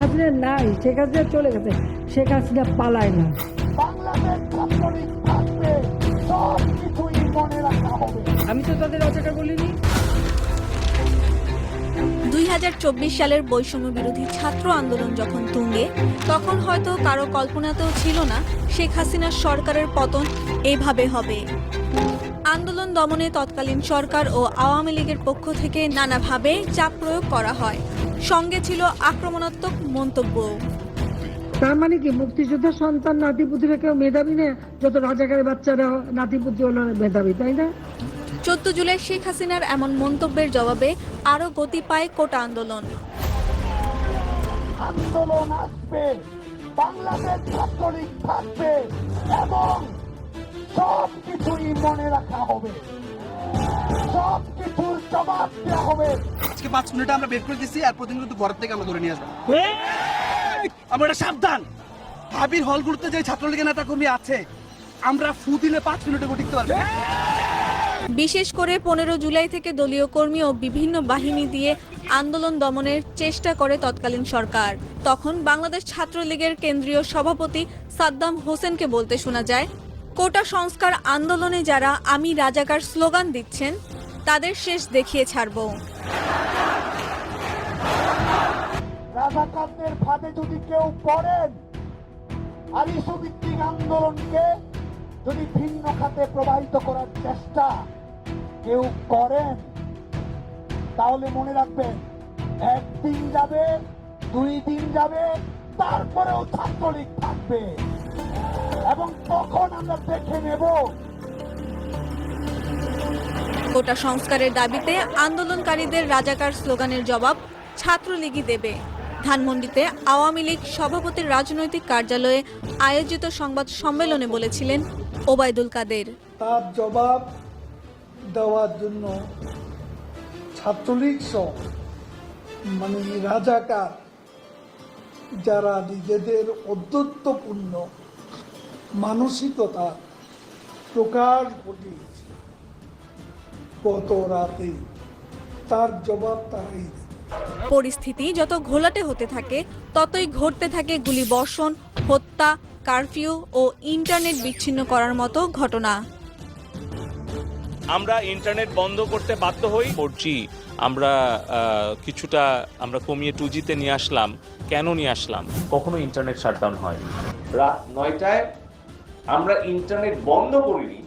হাসিনা নাই শেখ হাসিনা চলে গেছে শেখ হাসিনা পালায় না। আমি তো তাদের অচেটা বলিনি দুই সালের বৈষম্য বিরোধী ছাত্র আন্দোলন যখন তুঙ্গে তখন হয়তো কারও কল্পনাতেও ছিল না শেখ হাসিনার সরকারের পতন এভাবে হবে। আন্দোলন দমনে তৎকালীন সরকার ও আওয়ামী লীগের পক্ষ থেকে নানাভাবে চাপ প্রয়োগ করা হয়। সঙ্গে ছিল আক্রমণাত্মক মন্তব্য। তার মানে কি মুক্তিযোদ্ধার সন্তান নাতিপুতিরা কেউ মেধাবী না? যত রাজাকারের বাচ্চারা নাতিপুতি হলো মেধাবী তাই না? চোদ্দ জুলাই শেখ হাসিনার এমন মন্তব্যের জবাবে আরও গতি পায় কোটা আন্দোলন। আন্দোলন আসবে বাংলাদেশ ছাত্রলীগ থাকবে এবং সব কিছুই মনে রাখা হবে। সব কিছুর জবাব দেওয়া হবে। আজকে পাঁচ মিনিটে আমরা বের করে দিচ্ছি আর প্রতিদিন কিন্তু ঘর থেকে আমরা ধরে নিয়ে আসব। আমরা এটা সাবধান। হাবির হলগুলোতে যে ছাত্রলীগের নেতা কর্মী আছে আমরা ফু দিলে পাঁচ মিনিটে টিকতে পারব। বিশেষ করে পনেরো জুলাই থেকে দলীয় কর্মী ও বিভিন্ন বাহিনী দিয়ে আন্দোলন দমনের চেষ্টা করে তৎকালীন সরকার। তখন বাংলাদেশ ছাত্রলীগের কেন্দ্রীয় সভাপতি সাদ্দাম হোসেনকে বলতে শোনা যায় কোটা সংস্কার আন্দোলনে যারা আমি রাজাকার স্লোগান দিচ্ছেন, তাদের শেষ দেখিয়ে ছাড়বো। রাজাকারদের ফাঁদে যদি কেউ পড়েন আর ইস্যু আন্দোলনকে যদি ভিন্ন খাতে প্রবাহিত করার চেষ্টা কেউ করেন, তাহলে মনে রাখবেন, একদিন যাবে, দুই দিন যাবে, তারপরেও ছাত্রলীগ থাকবে। এবং তখন আমরা দেখে নেব। কোটা সংস্কারের দাবিতে আন্দোলনকারীদের রাজাকার স্লোগানের জবাব ছাত্রলীগই দেবে। ধানমন্ডিতে আওয়ামী লীগ সভাপতির রাজনৈতিক কার্যালয়ে আয়োজিত সংবাদ সম্মেলনে বলেছিলেন ওবায়দুল কাদের। তার জবাব দেওয়ার জন্য ছাত্রলীগ সহ মানে রাজাকার যারা নিজেদের অদ্যত্বপূর্ণ মানসিকতা প্রকাশ ঘটিয়েছে। গত রাতে তার জবাব তারাই পরিস্থিতি যত ঘোলাটে হতে থাকে ততই ঘটতে থাকে গুলি বর্ষণ হত্যা কারফিউ ও ইন্টারনেট বিচ্ছিন্ন করার মতো ঘটনা। আমরা ইন্টারনেট বন্ধ করতে বাধ্য হই। ফোর আমরা কিছুটা আমরা কমিয়ে টু জিতে নিয়ে আসলাম। কেন নিয়ে আসলাম? কখনো ইন্টারনেট শাটডাউন হয় রাত নয়টায় আমরা ইন্টারনেট বন্ধ করিনি।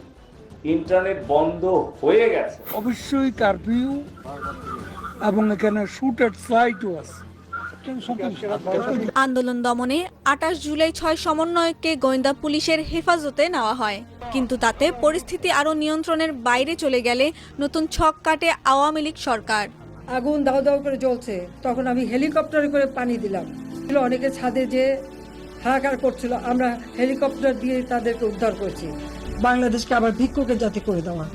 ইন্টারনেট বন্ধ হয়ে গেছে। অবশ্যই কারফিউ এবং এখানে শুট এট সাইটও আছে। আন্দোলন দমনে আটাশ জুলাই ছয় সমন্বয়কে গোয়েন্দা পুলিশের হেফাজতে নেওয়া হয়। কিন্তু তাতে পরিস্থিতি আরও নিয়ন্ত্রণের বাইরে চলে গেলে নতুন ছক কাটে আওয়ামী লীগ সরকার। আগুন দাও দাও করে জ্বলছে। তখন আমি হেলিকপ্টারে করে পানি দিলাম। ছিল অনেকে ছাদে যে হাহাকার করছিল। আমরা হেলিকপ্টার দিয়ে তাদেরকে উদ্ধার করেছি। বাংলাদেশকে আবার ভিক্ষুকের জাতি করে দেওয়া।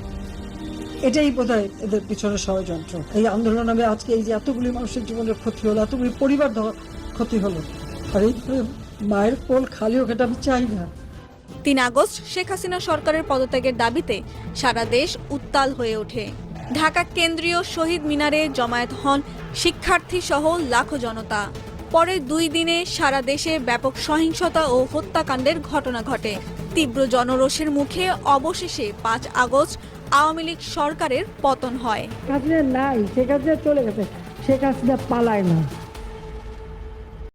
এটাই বোধহয় এদের পিছনে ষড়যন্ত্র। এই আন্দোলন আমি আজকে এই যে এতগুলি মানুষের জীবনের ক্ষতি হলো, এতগুলি পরিবার ক্ষতি হলো। আর এই মায়ের কোল খালি হোক, এটা আমি চাই না। তিন আগস্ট শেখ হাসিনা সরকারের পদত্যাগের দাবিতে সারা দেশ উত্তাল হয়ে ওঠে। ঢাকা কেন্দ্রীয় শহীদ মিনারে জমায়েত হন শিক্ষার্থী সহ লাখো জনতা। পরে দুই দিনে সারা দেশে ব্যাপক সহিংসতা ও হত্যাকাণ্ডের ঘটনা ঘটে। তীব্র জনরোষের মুখে অবশেষে পাঁচ আগস্ট আওয়ামী লীগ সরকারের পতন হয়। কাজে নাই, সে কাজে চলে গেছে, সে কাজটা পালায় না।